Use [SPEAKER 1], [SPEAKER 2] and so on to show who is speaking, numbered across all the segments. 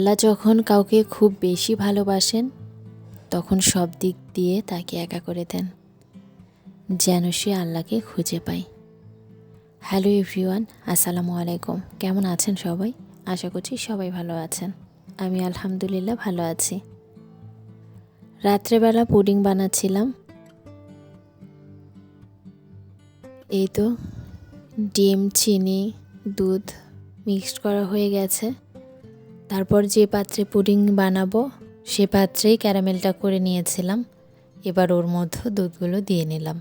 [SPEAKER 1] আল্লাহ যখন কাউকে খুব বেশি ভালোবাসেন, তখন সব দিক দিয়ে তাকে একা করে দেন, যেন সে আল্লাহকে খুঁজে পায়। হ্যালো এভরিওয়ান আসসালামু আলাইকুম। কেমন আছেন সবাই? আশা করছি সবাই ভালো আছেন। আমি আলহামদুলিল্লাহ ভালো আছি। রাত্রেবেলা পুডিং বানাচ্ছিলাম। এই তো ডিম, চিনি, দুধ মিক্সড করা হয়ে গেছে। তারপর যে পাত্রে পুডিং বানাবো, সে পাত্রেই ক্যারামেলটা করে নিয়েছিলাম। এবার ওর মধ্যে দুধগুলো দিয়ে নিলাম।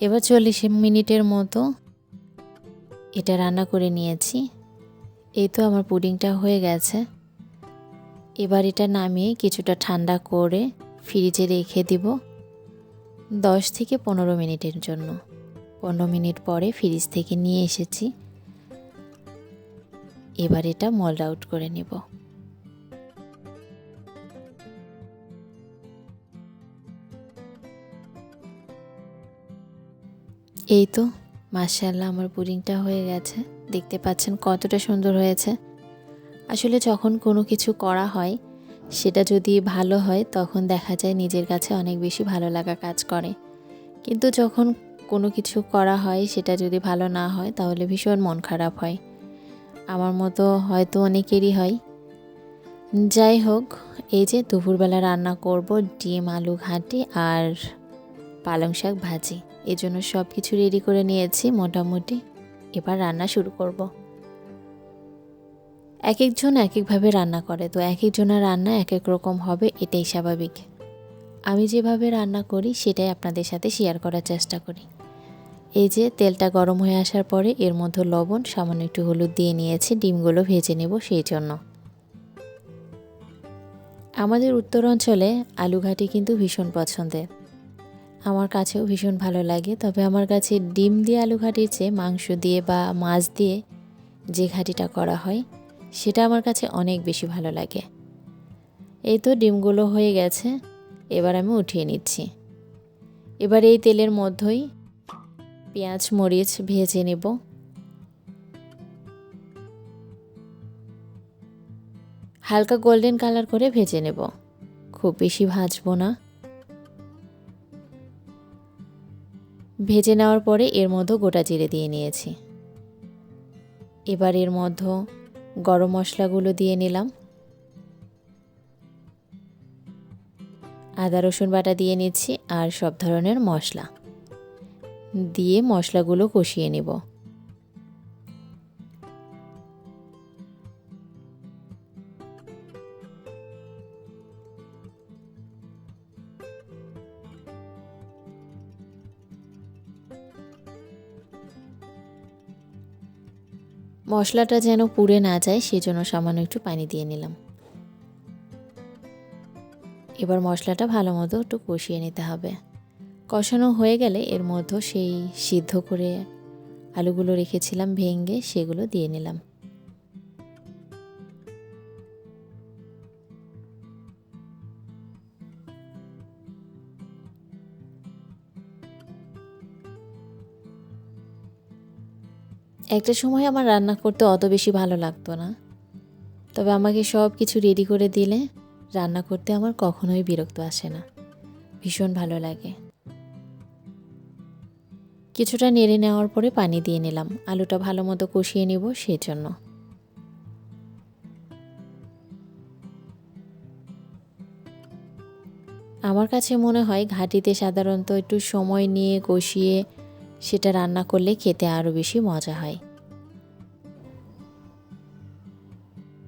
[SPEAKER 1] এবার চল্লিশ মিনিটের মতো এটা রান্না করে নিয়েছি। এই তো আমার পুডিংটা হয়ে গেছে। এবার এটা নামিয়ে কিছুটা ঠান্ডা করে ফ্রিজে রেখে দিব দশ থেকে পনেরো মিনিটের জন্য। পনেরো মিনিট পরে ফ্রিজ থেকে নিয়ে এসেছি। এবার এটা মল্ড আউট করে নেব। এই তো মার্শাল্লাহ আমার পুডিংটা হয়ে গেছে। দেখতে পাচ্ছেন কতটা সুন্দর হয়েছে। আসলে যখন কোনো কিছু করা হয়, সেটা যদি ভালো হয়, তখন দেখা যায় নিজের কাছে অনেক বেশি ভালো লাগা কাজ করে। কিন্তু যখন কোনো কিছু করা হয়, সেটা যদি ভালো না হয়, তাহলে ভীষণ মন খারাপ হয়। আমার মতো হয়তো অনেকেরই হয়। যাই হোক, এই যে দুপুরবেলা রান্না করব ডিম, আলু ঘাঁটি আর পালং শাক ভাজি। এই জন্য সব কিছু রেডি করে নিয়েছি মোটামুটি। এবার রান্না শুরু করব। এক একজন এক একভাবে রান্না করে, তো এক একজনের রান্না এক এক রকম হবে, এটাই স্বাভাবিক। আমি যেভাবে রান্না করি, সেটাই আপনাদের সাথে শেয়ার করার চেষ্টা করি। এই যে তেলটা গরম হয়ে আসার পরে এর মধ্যে লবণ, সামান্য একটু হলুদ দিয়ে নিয়েছি, ডিমগুলো ভেজে নেব সেই জন্য। আমাদের উত্তর অঞ্চলে আলু ঘাটি কিন্তু ভীষণ পছন্দের। আমার কাছেও ভীষণ ভালো লাগে, তবে আমার কাছে ডিম দিয়ে আলু ঘাটির চেয়ে মাংস দিয়ে বা মাছ দিয়ে যে ঘাটিটা করা হয়, সেটা আমার কাছে অনেক বেশি ভালো লাগে। এই তো ডিমগুলো হয়ে গেছে, এবার আমি উঠিয়ে নিচ্ছি। এবার এই তেলের মধ্যেই পেঁয়াজ, মরিচ ভেজে নেব। হালকা গোল্ডেন কালার করে ভেজে নেব। খুব বেশি ভাজবো না। ভেজে নেওয়ার পরে এর মধ্যে গোটা জিরে দিয়ে নিয়েছি। এবার এর মধ্যে গরম মশলাগুলো দিয়ে নিলাম। আদা, রসুন বাটা দিয়ে নিচ্ছি আর সব ধরনের মশলা। দিয়ে মশলাগুলো কষিয়ে নেব। মশলাটা যেন পুড়ে না যায়, সেজন্য সামান্য একটু পানি দিয়ে নিলাম। এবার মশলাটা ভালো মতো একটু কষিয়ে নিতে হবে। কষানো হয়ে গেলে এর মধ্যে সেই সিদ্ধ করে আলুগুলো রেখেছিলাম, ভেঙে সেগুলো দিয়ে নিলাম। একটা সময় আমার রান্না করতে অত বেশি ভালো লাগতো না। তবে আমাকে সব কিছু রেডি করে দিলে রান্না করতে আমার কখনোই বিরক্ত আসে না। ভীষণ ভালো লাগে। কিছুটা নেড়ে নেওয়ার পরে পানি দিয়ে নিলাম। আলুটা ভালো মতো কষিয়ে নিব সেই জন্য আমার কাছে মনে হয় ঘাটিতে সাধারণত একটু সময় নিয়ে কষিয়ে সেটা রান্না করলে খেতে আরও বেশি মজা হয়।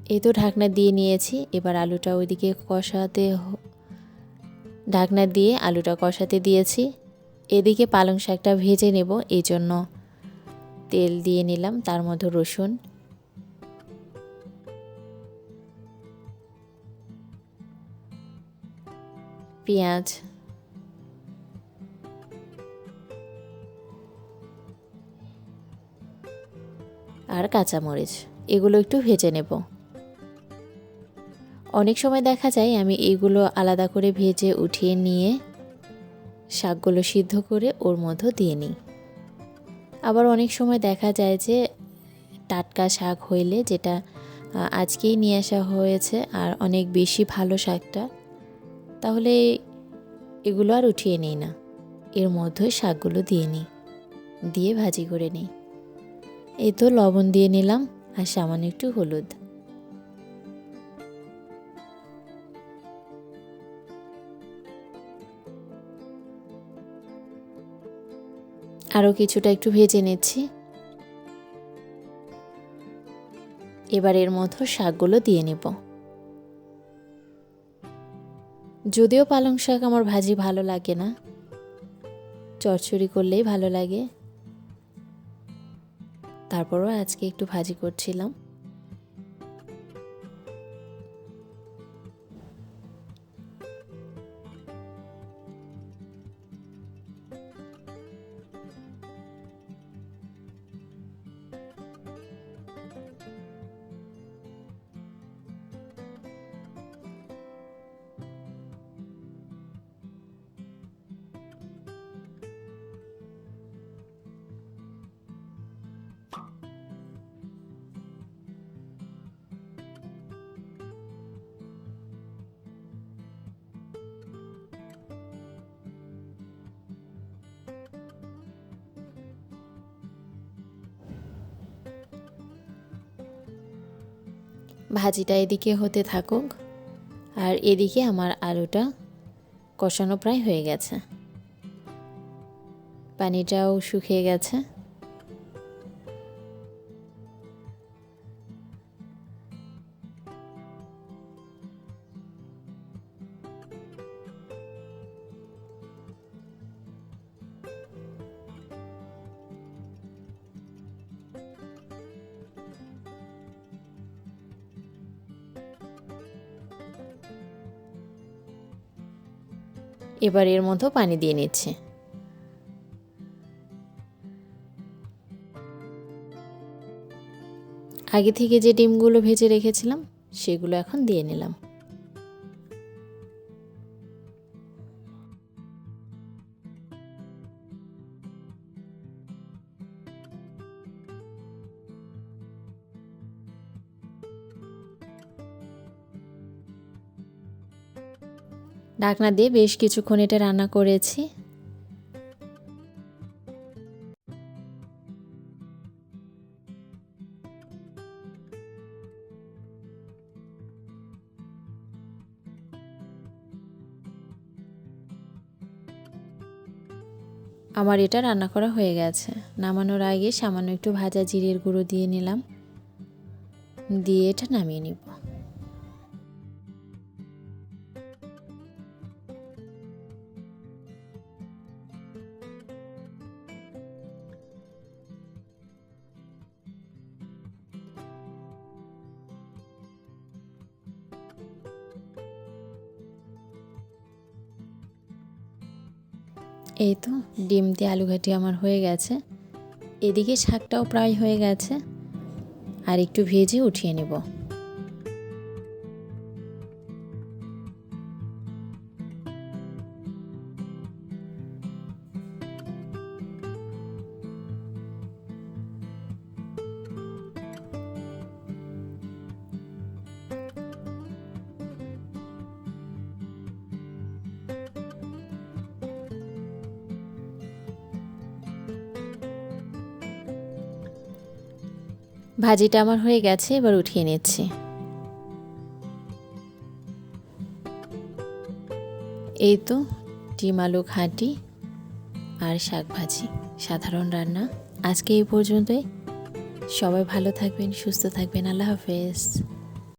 [SPEAKER 1] এই তো ঢাকনা দিয়ে নিয়েছি। এবার আলুটা ওইদিকে কষাতে ঢাকনা দিয়ে আলুটা কষাতে দিয়েছি। এদিকে পালং শাকটা ভেজে নেব, এই জন্য তেল দিয়ে নিলাম, তার মধ্যে রসুন। পেঁয়াজ। আর কাঁচামরিচ, এগুলো একটু ভেজে নেব। অনেক সময় দেখা যায় আমি এগুলো আলাদা করে ভেজে উঠিয়ে নিয়ে শাকগুলো সিদ্ধ করে ওর মধ্যে দিয়ে নিই। আবার অনেক সময় দেখা যায় যে টাটকা শাক হইলে যেটা আজকেই নিয়ে আসা হয়েছে আর অনেক বেশি ভালো শাকটা, তাহলে এগুলো আর উঠিয়ে নিই না। এর মধ্যে শাকগুলো দিয়ে নিই, দিয়ে ভাজি করে নিই। এই তো লবণ দিয়ে নিলাম আর সামান্য একটু হলুদ। আরও কিছুটা একটু ভেজে নিচ্ছি। এবার এর মতো শাকগুলো দিয়ে নেব। যদিও পালং শাক আমার ভাজি ভালো লাগে না চড়চড়ি করলেই ভালো লাগে। তারপরও আজকে একটু ভাজি করছিলাম। ভাজিটা এদিকে হতে থাকুক। আর এদিকে আমার আলুটা কষানো প্রায় হয়ে গেছে। পানিটাও শুকিয়ে গেছে। এবার এর মধ্যে পানি দিয়ে নিচ্ছে। আগে থেকে যে ডিমগুলো ভেজে রেখেছিলাম, সেগুলো এখন দিয়ে নিলাম। ঢাকনা দিয়ে বেশ কিছুক্ষণ এটা রান্না করেছি। আমার এটা রান্না করা হয়ে গেছে। নামানোর আগে সামান্য একটু ভাজা জিরের গুঁড়ো দিয়ে নিলাম। দিয়ে এটা নামিয়ে নিব। এই তো, ডিম দিয়ে আলু ঘাটি আমার হয়ে গেছে। এদিকে শাকটাও প্রায় হয়ে গেছে। আর একটু ভেজে উঠিয়ে নেব। ভাজিটা আমার হয়ে গেছে, এবার উঠিয়ে নিচ্ছি। এই তো ডিম, আলু, ঘাঁটি আর শাক ভাজি সাধারণ রান্না। আজকে এই পর্যন্তই। সবাই ভালো থাকবেন, সুস্থ থাকবেন। আল্লাহ হাফেজ।